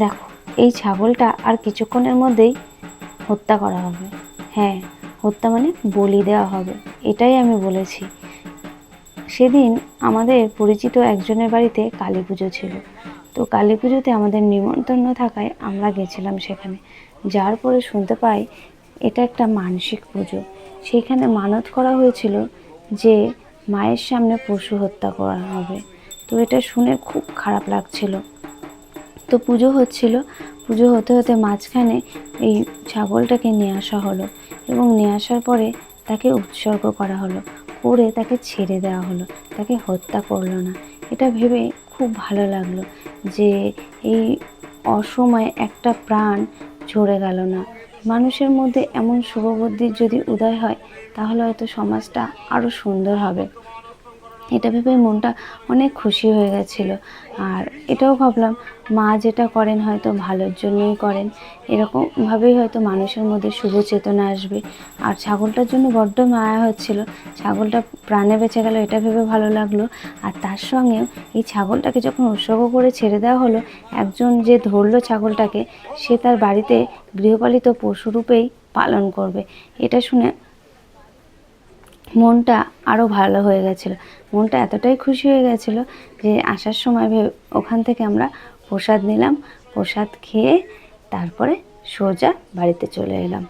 দেখো, এই ছাগলটা আর কিছুক্ষণের মধ্যেই হত্যা করা হবে। হ্যাঁ হত্যা মানে বলি দেওয়া হবে, এটাই আমি বলেছি। সেদিন আমাদের পরিচিত একজনের বাড়িতে কালী পুজো ছিল। তো কালী পুজোতে আমাদের নিমন্ত্রণ থাকায় আমরা গেছিলাম সেখানে। যার পরে শুনতে পাই, এটা একটা মানসিক পুজো। সেখানে মানত করা হয়েছিল যে, মায়ের সামনে পশু হত্যা করা হবে। তো এটা শুনে খুব খারাপ লাগছিল। তো পুজো হচ্ছিল। পুজো হতে হতে মাঝখানে এই ছাগলটাকে নিয়ে আসা হলো এবং নিয়ে আসার পরে তাকে উৎসর্গ করা হলো, করে তাকে ছেড়ে দেওয়া হলো, তাকে হত্যা করল না। এটা ভেবে খুব ভালো লাগল যে এই অসময়ে একটা প্রাণ ঝরে গেল না। মানুষের মধ্যে এমন শুভবুদ্ধির যদি উদয় হয়, তাহলে হয়তো সমাজটা আরও সুন্দর হবে। এটা ভেবে মনটা অনেক খুশি হয়ে গেছিল। আর এটাও ভাবলাম, মা যেটা করেন হয়তো ভালোর জন্যই করেন। এরকমভাবেই হয়তো মানুষের মধ্যে শুভ চেতনা আসবে। আর ছাগলটার জন্য বড্ড মায়া হচ্ছিল। ছাগলটা প্রাণে বেঁচে গেল, এটা ভেবে ভালো লাগল। আর তার সঙ্গেও এই ছাগলটাকে যখন উৎসর্গ করে ছেড়ে দেওয়া হলো, একজন যে ধরলো ছাগলটাকে, সে তার বাড়িতে গৃহপালিত পশুরূপেই পালন করবে। এটা শুনে মনটা আরও ভালো হয়ে গেছিল। মনটা এতটাই খুশি হয়ে গেছিল যে আসার সময় ওখান থেকে আমরা প্রসাদ নিলাম, প্রসাদ খেয়ে তারপরে সোজা বাড়িতে চলে এলাম।